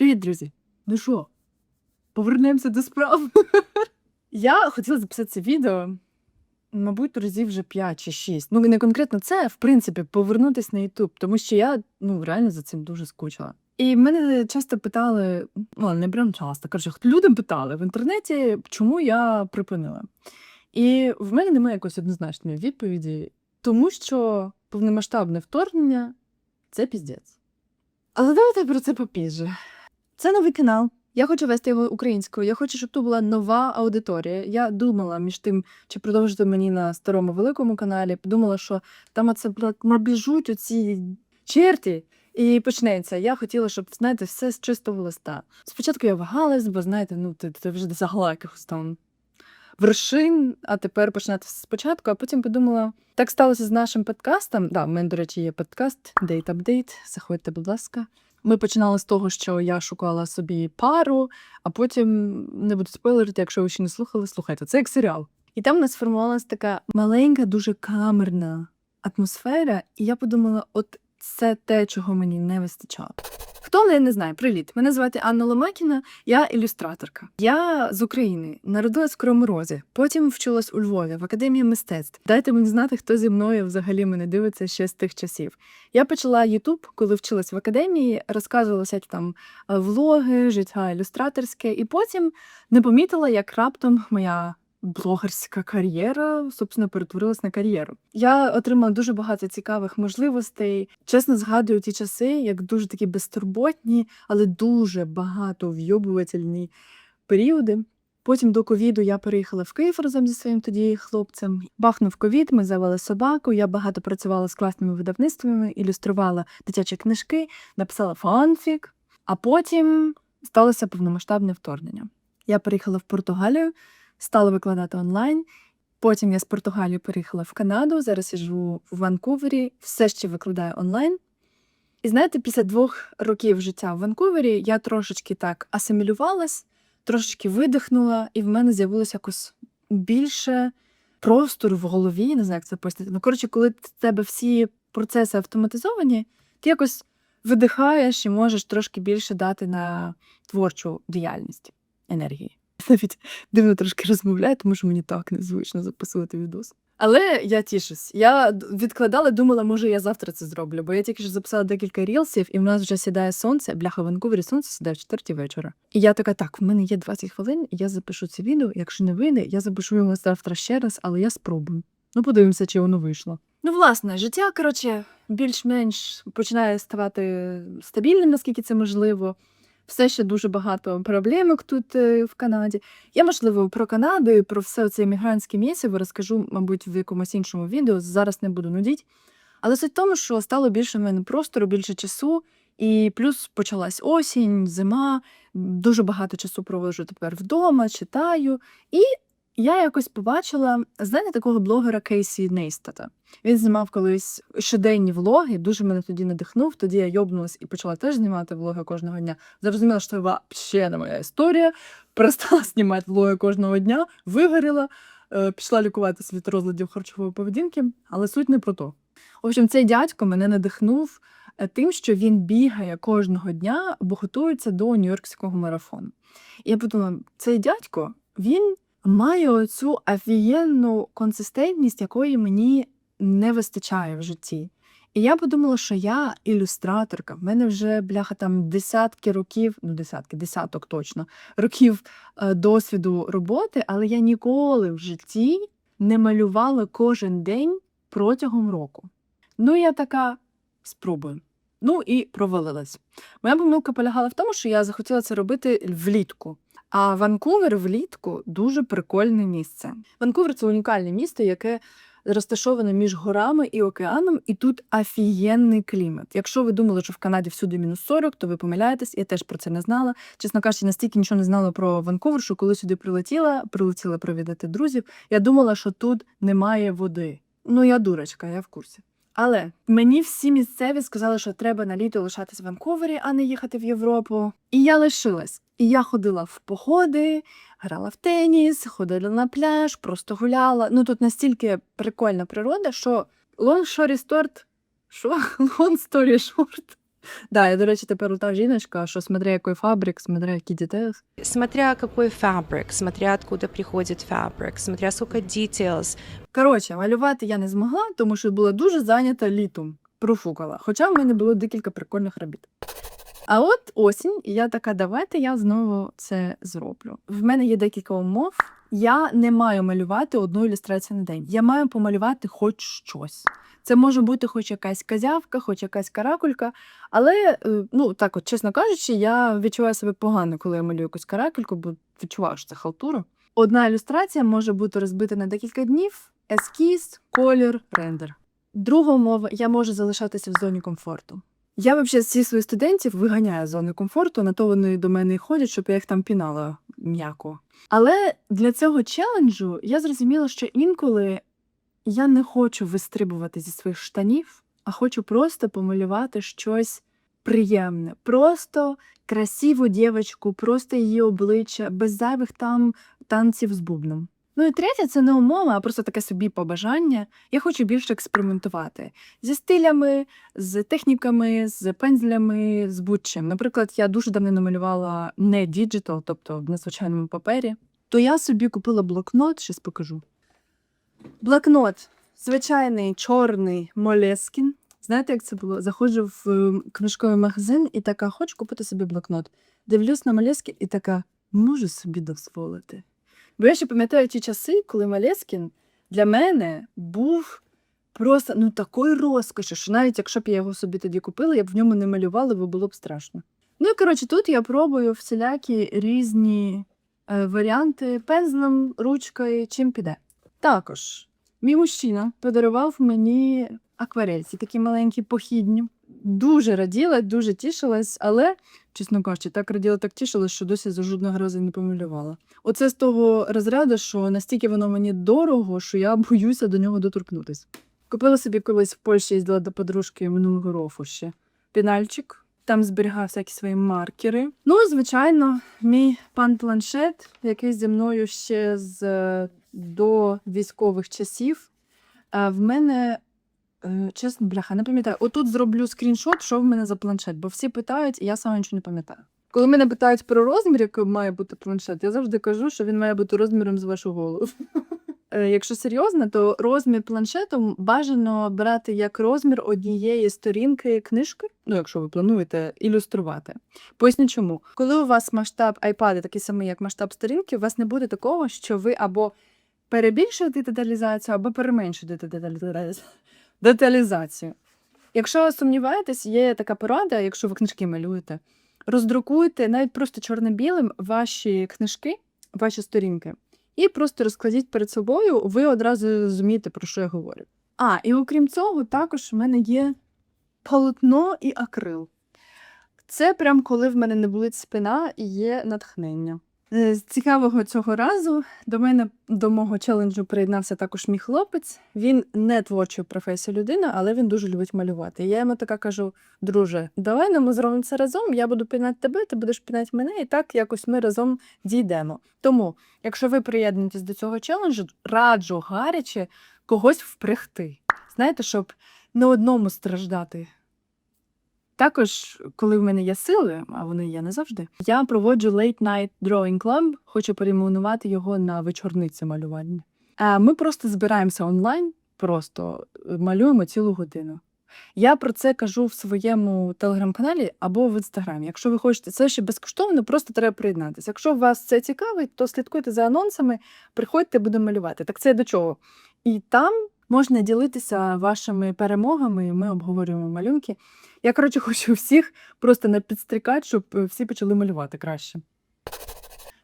Привіт, друзі! Ну що, повернемося до справ. Я хотіла записати це відео, мабуть, разів вже 5 чи 6. Ну, не конкретно це, в принципі, повернутися на YouTube, тому що я ну, реально за цим дуже скучила. І мене часто питали, ну, не прям часто, коротше, люди питали в інтернеті, чому я припинила. І в мене немає якоїсь однозначної відповіді, тому що повномасштабне вторгнення це піздець. Але давайте про це попізже. Це новий канал. Я хочу вести його українською. Я хочу, щоб тут була нова аудиторія. Я думала між тим, чи продовжити мені на старому великому каналі. Подумала, що там оце набіжуть оці черті. І почнеться. Я хотіла, щоб знаєте, все з чистого листа. Спочатку я вагалась, бо знаєте, ну ти, ти вже досягла якихось там вершин, а тепер починати спочатку, а потім подумала, так сталося з нашим подкастом. Да, в мене, до речі, є подкаст Date Update. Заходьте, будь ласка. Ми починали з того, що я шукала собі пару, а потім не буду спойлерити, якщо ви ще не слухали, слухайте, це як серіал. І там у нас сформувалася така маленька, дуже камерна атмосфера, і я подумала, от це те, чого мені не вистачало. Хто мене не знає, привіт! Мене звати Анна Ломакіна, я ілюстраторка. Я з України, народилась в Кривому Розі, потім вчилась у Львові в академії мистецтв. Дайте мені знати, хто зі мною взагалі мене дивиться ще з тих часів. Я почала Ютуб, коли вчилась в академії, розказувала всякі там е, влоги, життя ілюстраторське, і потім не помітила, як раптом моя блогерська кар'єра, собственно, перетворилась на кар'єру. Я отримала дуже багато цікавих можливостей. Чесно згадую ті часи, як дуже такі безтурботні, але дуже багато вйобувательні періоди. Потім до ковіду я переїхала в Київ разом зі своїм тоді хлопцем. Бахнув ковід, ми завели собаку. Я багато працювала з класними видавництвами, ілюструвала дитячі книжки, написала фанфік, а потім сталося повномасштабне вторгнення. Я переїхала в Португалію стала викладати онлайн. Потім я з Португалії переїхала в Канаду. Зараз я живу в Ванкувері, все ще викладаю онлайн. І знаєте, після двох років життя в Ванкувері я трошечки так асимілювалась, трошечки видихнула, і в мене з'явилося якось більше простору в голові. Не знаю, як це пояснити. Ну, коротше, коли в тебе всі процеси автоматизовані, ти якось видихаєш і можеш трошки більше дати на творчу діяльність енергії навіть дивно трошки розмовляю, тому що мені так незвично записувати відос. Але я тішусь. Я відкладала, думала, може, я завтра це зроблю, бо я тільки що записала декілька рілсів, і в нас вже сідає сонце. Бляха в Ванкувері сонце сідає в четвертій вечора. І я така, так, в мене є 20 хвилин, я запишу це відео. Якщо не вийде, я запишу його завтра ще раз, але я спробую. Ну, подивимося, чи воно вийшло. Ну, власне, життя, коротше, більш-менш починає ставати стабільним, наскільки це можливо все ще дуже багато проблемок тут е, в Канаді. Я, можливо, про Канаду і про все це іммігрантське місце розкажу, мабуть, в якомусь іншому відео. Зараз не буду нудіть. Але суть в тому, що стало більше в мене простору, більше часу, і плюс почалась осінь, зима. Дуже багато часу проводжу тепер вдома, читаю. І я якось побачила, знаєте, такого блогера Кейсі Нейстата. Він знімав колись щоденні влоги, дуже мене тоді надихнув. Тоді я йобнулась і почала теж знімати влоги кожного дня. Зрозуміла, що ще не моя історія. Перестала знімати влоги кожного дня, вигоріла, е, пішла лікуватися від розладів харчової поведінки, але суть не про то. В общем, цей дядько мене надихнув е, тим, що він бігає кожного дня, бо готується до Нью-Йоркського марафону. І я подумала, цей дядько, він має оцю офігенну консистентність, якої мені не вистачає в житті. І я подумала, що я ілюстраторка. В мене вже бляха там десятки років, ну десятки, десяток точно років е, досвіду роботи, але я ніколи в житті не малювала кожен день протягом року. Ну, я така спробую. Ну і провалилась. Моя помилка полягала в тому, що я захотіла це робити влітку. А Ванкувер влітку дуже прикольне місце. Ванкувер це унікальне місто, яке розташоване між горами і океаном, і тут офігенний клімат. Якщо ви думали, що в Канаді всюди мінус 40, то ви помиляєтесь, я теж про це не знала. Чесно кажучи, настільки нічого не знала про Ванкувер, що коли сюди прилетіла, прилетіла провідати друзів. Я думала, що тут немає води. Ну я дурочка, я в курсі. Але мені всі місцеві сказали, що треба на літо лишатись в Ванкувері, а не їхати в Європу. І я лишилась. І я ходила в походи, грала в теніс, ходила на пляж, просто гуляла. Ну тут настільки прикольна природа, що long story short, що long story short, Да, я, до речі, тепер та жіночка, що смотря який фабрик, смотря які дітей. Смотря какой фабрик, смотря откуда приходит фабрик, смотря сколько details. Коротше, малювати я не змогла, тому що була дуже зайнята літом. Профукала. Хоча в мене було декілька прикольних робіт. А от осінь, і я така, давайте я знову це зроблю. В мене є декілька умов. Я не маю малювати одну ілюстрацію на день. Я маю помалювати хоч щось. Це може бути хоч якась казявка, хоч якась каракулька. Але, е, ну так, от, чесно кажучи, я відчуваю себе погано, коли я малюю якусь каракульку, бо відчуваю, що це халтура. Одна ілюстрація може бути розбита на декілька днів: ескіз, колір, рендер. Друга умова я можу залишатися в зоні комфорту. Я взагалі всіх своїх студентів виганяю з зони комфорту, на то вони до мене і ходять, щоб я їх там пінала м'яко. Але для цього челенджу я зрозуміла, що інколи я не хочу вистрибувати зі своїх штанів, а хочу просто помалювати щось приємне, просто красиву дівчинку, просто її обличчя, без зайвих там танців з бубном. Ну і третє, це не умова, а просто таке собі побажання. Я хочу більше експериментувати зі стилями, з техніками, з пензлями, з будь-чим. Наприклад, я дуже давно намалювала не діджитал, тобто на звичайному папері. То я собі купила блокнот, щось покажу. Блокнот звичайний чорний Молескін. Знаєте, як це було? Заходжу в е, книжковий магазин і така, хочу купити собі блокнот. Дивлюсь на Молескін і така, можу собі дозволити. Бо я ще пам'ятаю ті часи, коли Малескін для мене був просто ну такою розкошю, що навіть якщо б я його собі тоді купила, я б в ньому не малювала, бо було б страшно. Ну і коротше, тут я пробую всілякі різні е, варіанти пензлем, ручкою, чим піде. Також мій мужчина подарував мені акварельці, такі маленькі похідні. Дуже раділа, дуже тішилась, але, чесно кажучи, так раділа, так тішилась, що досі за жодного разу не помалювала. Оце з того розряду, що настільки воно мені дорого, що я боюся до нього доторкнутися. Купила собі колись в Польщі їздила до подружки минулого року ще пінальчик. Там зберігав всякі свої маркери. Ну, звичайно, мій пан планшет, який зі мною ще з до військових часів. А в мене, е, чесно, бляха, не пам'ятаю. Отут зроблю скріншот, що в мене за планшет, бо всі питають, і я сама нічого не пам'ятаю. Коли мене питають про розмір, який має бути планшет, я завжди кажу, що він має бути розміром з вашу голову. Е, Якщо серйозно, то розмір планшету бажано брати як розмір однієї сторінки книжки, ну якщо ви плануєте ілюструвати. Поясню чому. Коли у вас масштаб iPad такий самий, як масштаб сторінки, у вас не буде такого, що ви або перебільшуєте деталізацію, або переменшуєте деталізацію. Якщо сумніваєтесь, є така порада, якщо ви книжки малюєте, роздрукуйте навіть просто чорно-білим ваші книжки, ваші сторінки, і просто розкладіть перед собою, ви одразу зрозумієте, про що я говорю. А, і окрім цього, також в мене є полотно і акрил. Це прям коли в мене не болить спина і є натхнення. Е, З цікавого цього разу до мене до мого челенджу приєднався також мій хлопець. Він не творчої професії людина, але він дуже любить малювати. Я йому така кажу: друже, давай ну, ми зробимо це разом. Я буду пінати тебе, ти будеш пінати мене, і так якось ми разом дійдемо. Тому, якщо ви приєднуєтесь до цього челенджу, раджу гаряче когось впрягти. Знаєте, щоб не одному страждати. Також, коли в мене є сили, а вони є не завжди, я проводжу Late Night Drawing Club, хочу перейменувати його на вечорниці малювання. Ми просто збираємося онлайн, просто е, малюємо цілу годину. Я про це кажу в своєму телеграм-каналі або в інстаграмі. Якщо ви хочете, це ще безкоштовно, просто треба приєднатися. Якщо вас це цікавить, то слідкуйте за анонсами, приходьте, будемо малювати. Так це до чого? І там можна ділитися вашими перемогами, ми обговорюємо малюнки. Я, коротше, хочу всіх просто не підстрікати, щоб е, всі почали малювати краще.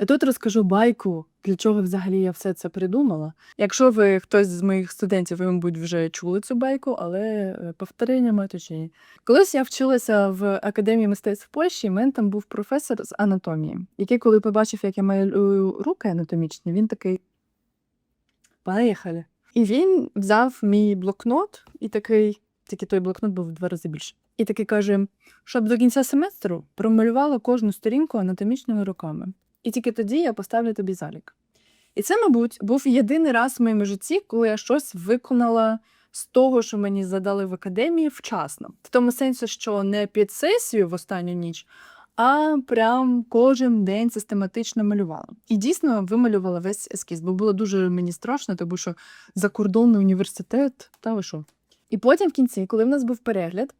І тут розкажу байку, для чого взагалі я все це придумала. Якщо ви хтось з моїх студентів, ви, мабуть, вже чули цю байку, але е, повтореннями точні. Колись я вчилася в академії мистецтв Польщі, і мене там був професор з анатомії, який, коли побачив, як я малюю руки анатомічні, він такий. Поїхали. І він взяв мій блокнот і такий, тільки той блокнот був в два рази більше. І такий каже: щоб до кінця семестру промалювала кожну сторінку анатомічними руками. І тільки тоді я поставлю тобі залік. І це, мабуть, був єдиний раз в моєму житті, коли я щось виконала з того, що мені задали в академії вчасно. В тому сенсі, що не під сесію в останню ніч, а прям кожен день систематично малювала. І дійсно вималювала весь ескіз, бо було дуже мені страшно, тому що закордонний університет, та ви що. І потім в кінці, коли в нас був перегляд,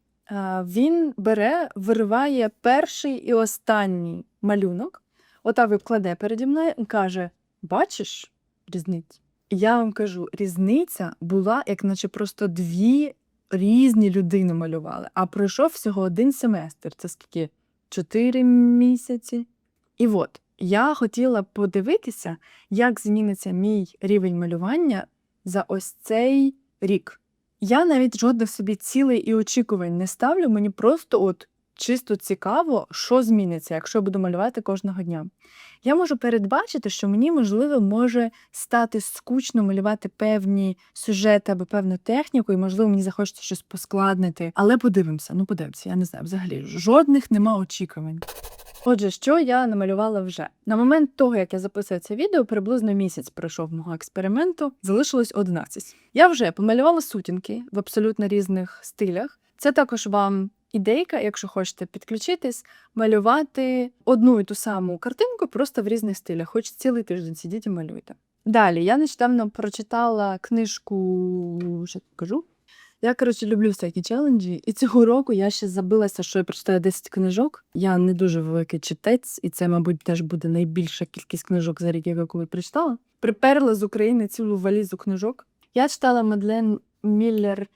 він бере, вириває перший і останній малюнок, отак викладе переді мною і каже: Бачиш різницю? Я вам кажу, різниця була, як наче просто дві різні людини малювали, а пройшов всього один семестр. Це скільки? Чотири місяці. І от я хотіла подивитися, як зміниться мій рівень малювання за ось цей рік. Я навіть жодних собі цілей і очікувань не ставлю. Мені просто от чисто цікаво, що зміниться, якщо я буду малювати кожного дня. Я можу передбачити, що мені, можливо, може стати скучно малювати певні сюжети або певну техніку, і, можливо, мені захочеться щось поскладнити. Але подивимося, ну подивимося, я не знаю, взагалі жодних нема очікувань. Отже, що я намалювала вже на момент того, як я записую це відео, приблизно місяць пройшов мого експерименту, залишилось 11. Я вже помалювала сутінки в абсолютно різних стилях. Це також вам ідейка, якщо хочете підключитись, малювати одну і ту саму картинку просто в різних стилях, хоч цілий тиждень сидіть і малюйте. Далі я нещодавно прочитала книжку, що кажу. Я, коротше, люблю всякі челенджі, і цього року я ще забилася, що я прочитаю 10 книжок. Я не дуже великий читець, і це, мабуть, теж буде найбільша кількість книжок за рік, яку коли прочитала. Приперла з України цілу валізу книжок. Я читала Мадлен Міллер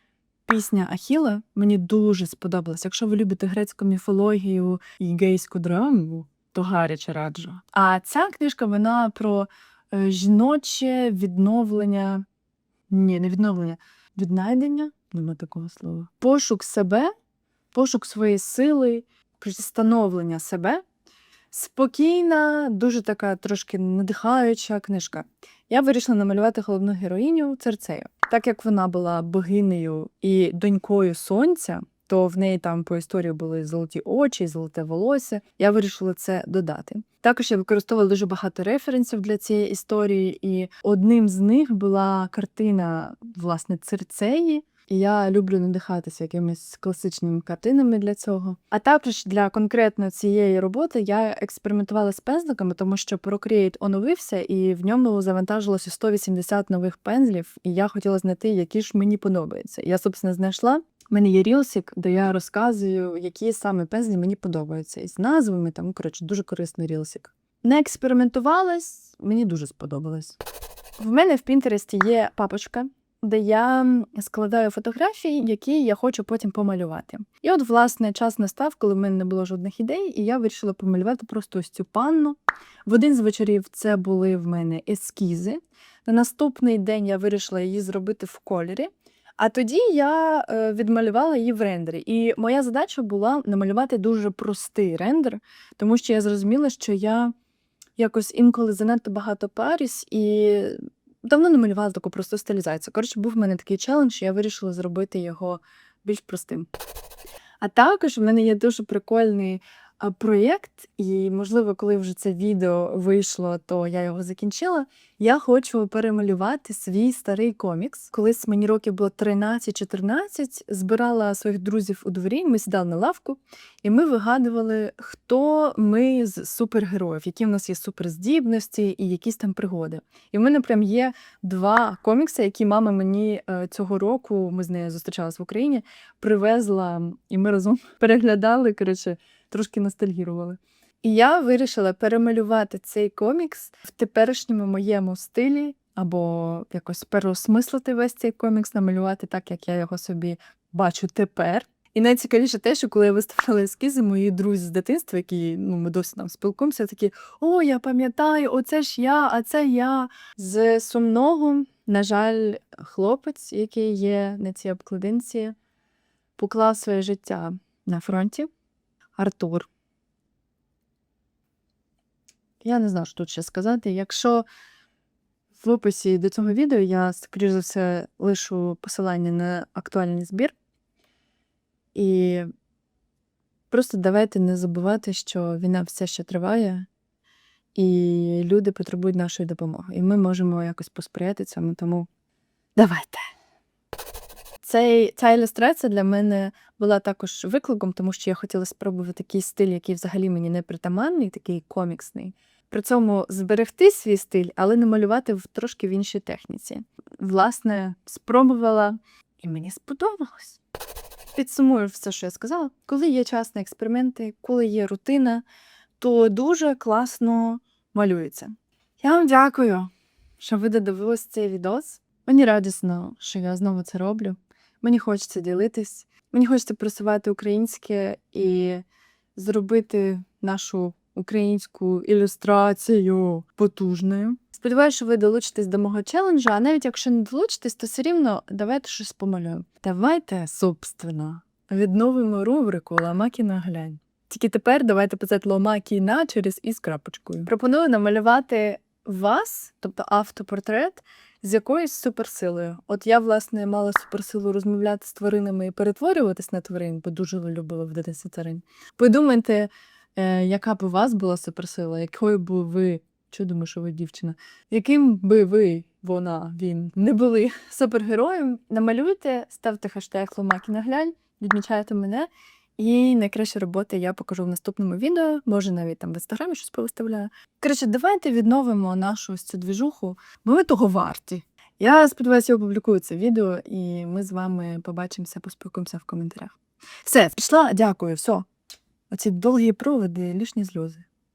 Пісня Ахіла. Мені дуже сподобалась. Якщо ви любите грецьку міфологію і гейську драму, то гаряче раджу. А ця книжка вона про е, жіноче відновлення. Ні, не відновлення, віднайдення, нема такого слова. Пошук себе, пошук своєї сили, становлення себе. Спокійна, дуже така трошки надихаюча книжка. Я вирішила намалювати головну героїню Церцею. Так як вона була богинею і донькою сонця, то в неї там по історії були золоті очі, золоте волосся. Я вирішила це додати. Також я використовувала дуже багато референсів для цієї історії, і одним з них була картина власне Церцеї. Я люблю надихатися якимись класичними картинами для цього. А також для конкретно цієї роботи я експериментувала з пензликами, тому що Procreate оновився, і в ньому завантажилося 180 нових пензлів, і я хотіла знайти, які ж мені подобаються. Я, собственно, знайшла. У мене є рілсик, де я розказую, які саме пензлі мені подобаються. І з назвами там, коротше, дуже корисний рілсик. Не експериментувалась, мені дуже сподобалось. В мене в Пінтересті є папочка, де я складаю фотографії, які я хочу потім помалювати. І от, власне, час настав, коли в мене не було жодних ідей, і я вирішила помалювати просто ось цю панну. В один з вечорів це були в мене ескізи. На наступний день я вирішила її зробити в кольорі. А тоді я е, відмалювала її в рендері. І моя задача була намалювати дуже простий рендер, тому що я зрозуміла, що я якось інколи занадто багато парюсь і давно не малювала таку просту стилізацію. Коротше, був в мене такий челендж, і я вирішила зробити його більш простим. А також в мене є дуже прикольний проєкт, і, можливо, коли вже це відео вийшло, то я його закінчила. Я хочу перемалювати свій старий комікс. Колись мені років було 13-14, збирала своїх друзв у дворі, ми сідали на лавку, і ми вигадували, хто ми з супергероїв, які в нас є суперздібності і якісь там пригоди. І в мене прям є два комікси, які мама мені е, цього року, ми з нею зустрічалися в Україні, привезла, і ми разом переглядали, коротше, трошки ностальгірували. І я вирішила перемалювати цей комікс в теперішньому моєму стилі, або якось переосмислити весь цей комікс, намалювати так, як я його собі бачу тепер. І найцікавіше те, що коли я виставляла ескізи, мої друзі з дитинства, які ну, ми досі там спілкуємося, такі: О, я пам'ятаю, оце ж я, а це я. З сумного, на жаль, хлопець, який є на цій обкладинці, поклав своє життя на фронті. Артур. Я не знаю, що тут ще сказати. Якщо в описі до цього відео я, скоріш за все, лишу посилання на актуальний збір. І просто давайте не забувати, що війна все ще триває, і люди потребують нашої допомоги. І ми можемо якось посприяти цьому, тому давайте. Цей, ця ілюстрація для мене була також викликом, тому що я хотіла спробувати такий стиль, який взагалі мені не притаманний, такий коміксний. При цьому зберегти свій стиль, але намалювати в трошки в іншій техніці. Власне, спробувала, і мені сподобалось. Підсумую все, що я сказала. Коли є час на експерименти, коли є рутина, то дуже класно малюється. Я вам дякую, що ви додивились цей відос. Мені радісно, що я знову це роблю. Мені хочеться ділитись, мені хочеться просувати українське і зробити нашу українську ілюстрацію потужною. Сподіваюся, що ви долучитесь до мого челенджу, а навіть якщо не долучитесь, то все рівно давайте щось помалюємо. Давайте, собственно, відновимо рубрику Ламакі на глянь. Тільки тепер давайте писати ломакі на через і з крапочкою. Пропоную намалювати вас, тобто автопортрет, з якоюсь суперсилою. От я, власне, мала суперсилу розмовляти з тваринами і перетворюватись на тварин, бо дуже любила в дитинстві тварин. Подумайте, е, яка б у вас була суперсила, якою б ви, що думаю, що ви дівчина, яким би ви, вона, він не були супергероєм, намалюйте, ставте хештег Ломакі на глянь, відмічайте мене. І найкращі роботи я покажу в наступному відео, може навіть там в інстаграмі щось повиставляю. Коротше, давайте відновимо нашу ось цю двіжуху, бо ми того варті. Я сподіваюся, я опублікую це відео, і ми з вами побачимося, поспілкуємося в коментарях. Все, пішла, дякую, все. Оці довгі проводи, лишні сльози.